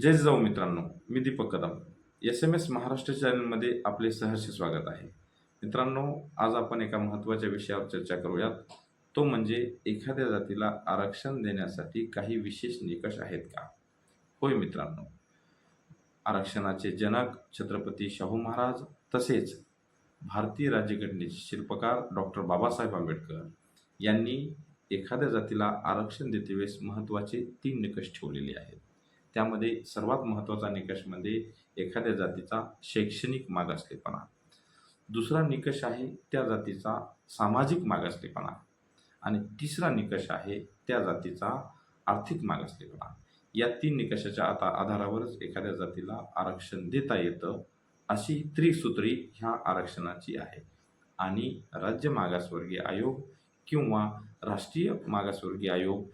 जय जाऊ मित्रांनो मी Deepak Kadam. S M S Maharashtra चॅनलमध्ये आपले सहर्ष स्वागत आहे. मित्रांनो आज आपण एका महत्त्वाच्या विषयावर चर्चा करूयात. तो म्हणजे एखाद्या जातीला आरक्षण देण्यासाठी काही विशेष निकष आहेत का? होय मित्रांनो आरक्षणाचे जनक छत्रपती शाहू महाराज तसेच भारतीय राज्यघटनेचे शिल्पकार डॉक्टर बाबासाहेब आंबेडकर यांनी एखाद्या जातीला आरक्षण देतेवेळेस महत्त्वाचे तीन निकष ठेवलेले आहेत. त्यामध्ये सर्वात महत्त्वाचा निकष म्हणजे एखाद्या जातीचा शैक्षणिक मागासलेपणा. दुसरा निकष आहे त्या जातीचा सामाजिक मागासलेपणा. आणि तिसरा निकष आहे त्या जातीचा आर्थिक मागासलेपणा. या तीन निकषाच्या आता आधारावरच एखाद्या जातीला आरक्षण देता येतं अशी त्रिसूत्री ह्या आरक्षणाची आहे. आणि राज्य मागासवर्गीय आयोग किंवा राष्ट्रीय मागासवर्गीय आयोग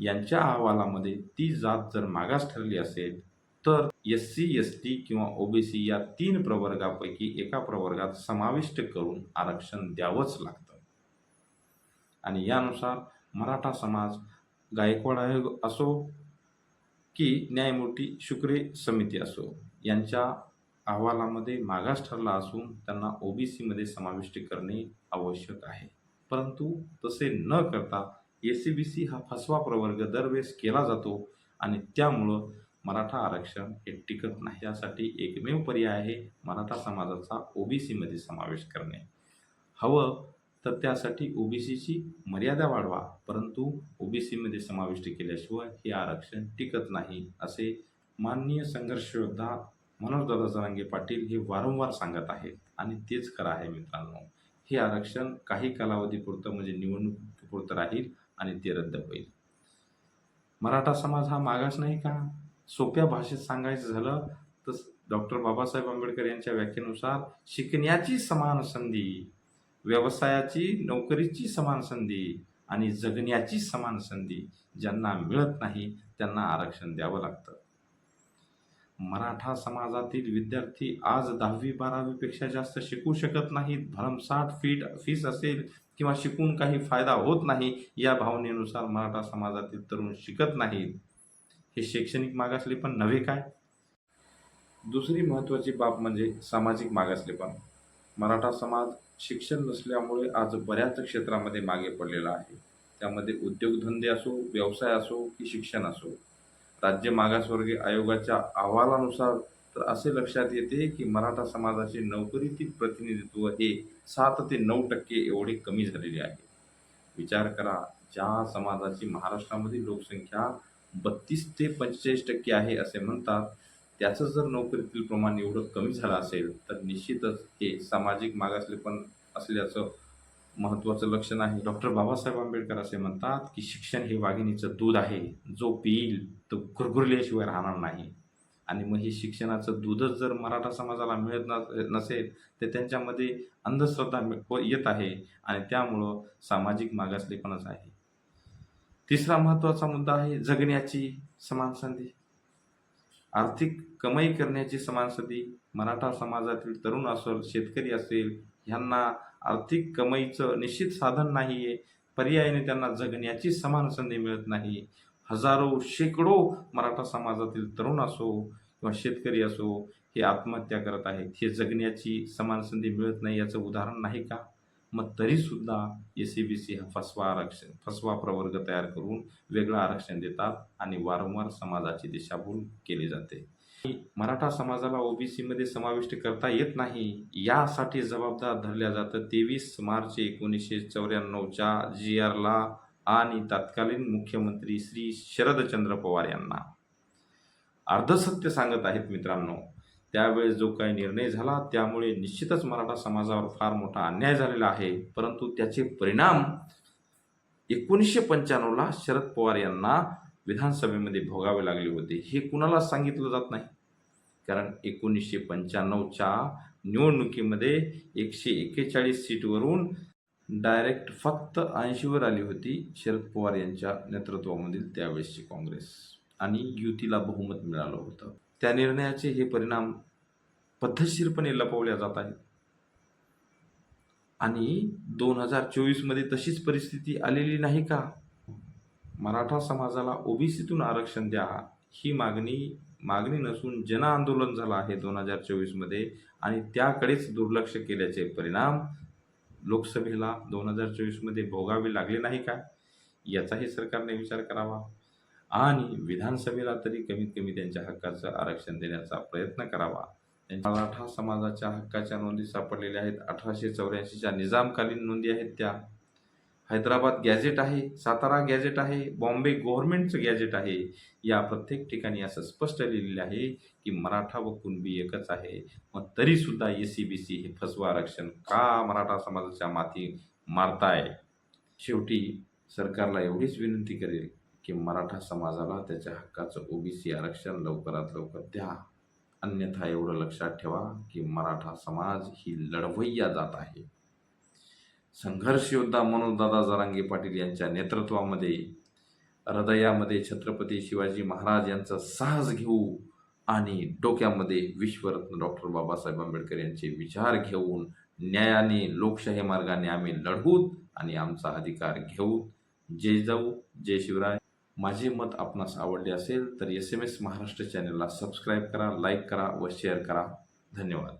यांच्या अहवालामध्ये ती जात जर मागास ठरली असेल तर एस सी एस टी किंवा ओबीसी या तीन प्रवर्गापैकी एका प्रवर्गात समाविष्ट करून आरक्षण द्यावंच लागतं. आणि यानुसार मराठा समाज गायकवाड आयोग असो की न्यायमूर्ती शुक्रे समिती असो यांच्या अहवालामध्ये मागास ठरला असून त्यांना ओबीसीमध्ये समाविष्ट करणे आवश्यक आहे. परंतु तसे न करता ए सी बी सी हा फसवा प्रवर्ग दरवेळेस केला जातो आणि त्यामुळं मराठा आरक्षण हे टिकत नाही. यासाठी एकमेव पर्याय आहे मराठा समाजाचा ओबीसीमध्ये समावेश करणे. हवं तर त्यासाठी ओबीसीची मर्यादा वाढवा परंतु ओबीसीमध्ये समाविष्ट केल्याशिवाय हे आरक्षण टिकत नाही असे माननीय संघर्ष योद्धा मनोजदादा जरांगे पाटील हे वारंवार सांगत आहेत. आणि तेच खरं आहे मित्रांनो. हे आरक्षण काही कालावधीपुरतं म्हणजे निवडणुकीपुरतं राहील. आणि ते रद्द होईल. मराठा समाज हा मागास नाही का? सोप्या भाषेत सांगायचं झालं तर डॉक्टर बाबासाहेब आंबेडकर यांच्या व्याख्येनुसार शिकण्याची समान संधी व्यवसायाची नोकरीची समान संधी आणि जगण्याची समान संधी ज्यांना मिळत नाही त्यांना आरक्षण द्यावं लागतं. मराठा समाजातील विद्यार्थी आज दहावी बारावीपेक्षा जास्त शिकू शकत नाहीत. भरमसाठ फीट फीस असेल किंवा शिकून काही फायदा होत नाही या भावनेनुसार मराठा समाजातील तरुण शिकत नाहीत. हे शैक्षणिक मागासलेपण नव्हे काय? दुसरी महत्त्वाची बाब म्हणजे सामाजिक मागासलेपण मराठा समाज शिक्षण नसल्यामुळे आज बऱ्याच क्षेत्रामध्ये मागे पडलेला आहे. त्यामध्ये उद्योगधंदे असो व्यवसाय असो की शिक्षण असो. राज्य मागासवर्गीय आयोगाच्या अहवालानुसार तर असे लक्षात येते की मराठा समाजाचे नोकरीतील प्रतिनिधित्व हे सात ते नऊ टक्के एवढे कमी झालेले आहे. विचार करा ज्या समाजाची महाराष्ट्रामध्ये लोकसंख्या बत्तीस ते पंचेचाळीस टक्के आहे असे म्हणतात त्याचं जर नोकरीतील प्रमाण एवढं कमी झालं असेल तर निश्चितच हे सामाजिक मागासलेपण असल्याचं महत्त्वाचं लक्षण आहे. डॉक्टर बाबासाहेब आंबेडकर असे म्हणतात की शिक्षण हे वाघिणीचं दूध आहे. जो पिईल तो गुरगुरल्याशिवाय राहणार नाही. आणि मग हे शिक्षणाचं दूधच जर मराठा समाजाला मिळत न नसेल तर त्यांच्यामध्ये अंधश्रद्धा येत आहे आणि त्यामुळं सामाजिक मागासलेपणच आहे. तिसरा महत्त्वाचा मुद्दा आहे जगण्याची समान संधी. आर्थिक कमाई करण्याची समान संधी मराठा समाजातील तरुण असेल शेतकरी असेल ह्यांना आर्थिक कमाईचं निश्चित साधन नाही आहे पर्यायाने त्यांना जगण्याची समान संधी मिळत नाही. हजारो शेकडो मराठा समाजातील तरुण असो किंवा शेतकरी असो हे आत्महत्या करत आहेत. हे जगण्याची समान संधी मिळत नाही याचं उदाहरण नाही का? मग तरीसुद्धा ए सी बी सी हा फसवा आरक्षण फसवा प्रवर्ग तयार करून वेगळं आरक्षण देतात आणि वारंवार समाजाची दिशाभूल केली जाते. मराठा समाजाला ओबीसीमध्ये समाविष्ट करता येत नाही यासाठी जबाबदार धरल्या जातं तेवीस मार्च एकोणीसशे चौऱ्याण्णवच्या जी आरला आणि तत्कालीन मुख्यमंत्री श्री शरदचंद्र पवार यांना. अर्धसत्य सांगत आहेत मित्रांनो त्यावेळेस जो काही निर्णय झाला त्यामुळे निश्चितच मराठा समाजावर फार मोठा अन्याय झालेला आहे परंतु त्याचे परिणाम एकोणीसशे पंच्याण्णवला शरद पवार यांना विधानसभेमध्ये भोगावे लागले होते. हे कुणाला सांगितलं जात नाही? कारण एकोणीसशे पंच्याण्णवच्या निवडणुकीमध्ये एकशे एक्केचाळीस सीटवरून डायरेक्ट फक्त ऐंशीवर आली होती शरद पवार यांच्या नेतृत्वामधील त्यावेळेसची काँग्रेस. आणि युतीला बहुमत मिळालं होतं. त्या निर्णयाचे हे परिणाम पद्धतशीरपणे लपवल्या जात आहेत. आणि दोन हजार चोवीसमध्ये तशीच परिस्थिती आलेली नाही का? मराठा समाजाला ओबीसीतून आरक्षण द्या ही मागणी मागणी नसून जन आंदोलन झालं आहे दोन हजार चोवीसमध्ये आणि त्याकडेच दुर्लक्ष केल्याचे परिणाम लोकसभेला दोन हजार चोवीसमध्ये भोगावे लागले नाही का? याचाही सरकारने विचार करावा. आणि विधानसभेला तरी कमीत कमी त्यांच्या हक्काचं आरक्षण देण्याचा प्रयत्न करावा. त्यांच्या मराठा समाजाच्या हक्काच्या नोंदी सापडलेल्या आहेत. अठराशे चौऱ्याऐंशीच्या निजामकालीन नोंदी आहेत त्या. हैदराबाद गॅझेट आहे सातारा गॅझेट आहे बॉम्बे गव्हर्नमेंटचं गॅझेट आहे. या प्रत्येक ठिकाणी असं स्पष्ट लिहिलेलं आहे की मराठा व कुणबी एकच आहे. मग तरीसुद्धा ए सी बी सी हे फसवं आरक्षण का मराठा समाजाच्या माती मारताय? शेवटी सरकारला एवढीच विनंती करेल की मराठा समाजाला त्याच्या हक्काचं ओबीसी आरक्षण लवकरात लवकर द्या. अन्यथा एवढं लक्षात ठेवा की मराठा समाज ही लढवय्या जात आहे. संघर्ष योद्धा मनोजदादा जरांगे पाटील यांच्या नेतृत्वामध्ये हृदयामध्ये छत्रपती शिवाजी महाराज यांचा साहस घेऊ आणि डोक्यामध्ये विश्वरत्न डॉक्टर बाबासाहेब आंबेडकर यांचे विचार घेऊन न्यायाने लोकशाही मार्गाने आम्ही लढवूत आणि आमचा अधिकार घेऊ. जय जाऊ जय शिवराय. माझे मत आपणास आवडले असेल तर एस एम एस महाराष्ट्र चॅनलला सबस्क्राईब करा लाईक करा व शेअर करा. धन्यवाद.